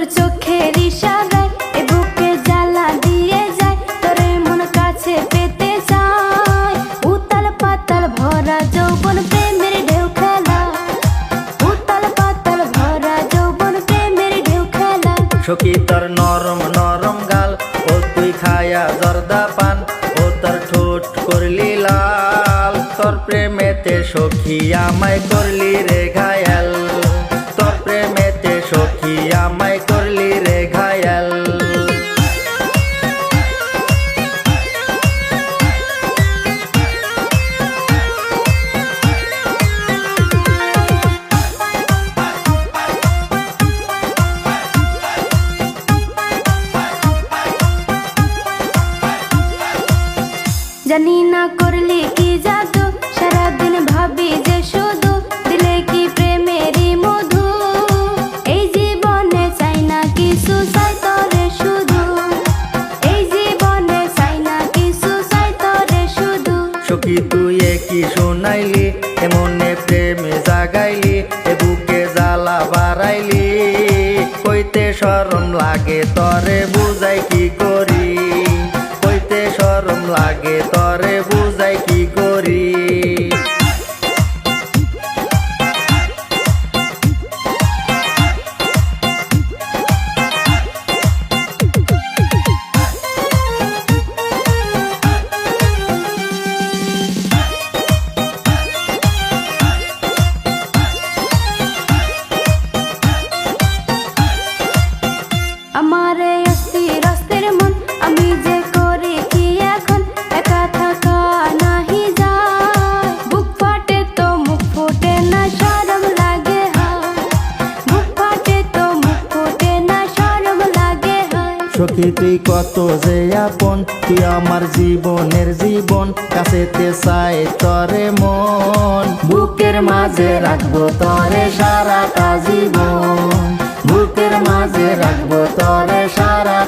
তোর চোখের ইশারায় এ বুকে জ্বালা দিয়ে যায়, তোরে মন কাছে পেতে যায় উতাল পাতাল ভরা যৌবন প্রেমের ঢেউ খেলা। উতাল পাতাল ভরা যৌবন প্রেমের ঢেউ খেলা। সখী তোর নরম নরম গাল, ও তুই খায়া জর্দা পান, ও তোর ঠোঁট করলি লাল। তোর প্রেমেতে সখী আমায় করলি রেখা প্রেমেতে সখী আমায় করলি রে ঘায়াল জানি সখী তুই কি শোনাইলি? এমনে প্রেমে জাগাইলি, এ বুকে জ্বালা বাড়াইলি। কইতে শরম লাগে, তরে বুঝাই কি করি? কইতে শরম লাগে, তরে বুঝাই আমার অস্থির অস্থির মন। আমি যে করি কি এখন? একা থাকা নাহি যায়। বুক ফাটে তো মুখ ফুটে না শরম লাগে বুক ফাটে তো মুখ ফুটে না শরম লাগে সখী তুই কত যে আপন তুই আমার জীবনের জীবন? কাছেতে চাই তরে মন। বুকের মাঝে রাখব তরে সারাটা জীবন। বুকের মাঝে রাখব তরে সারা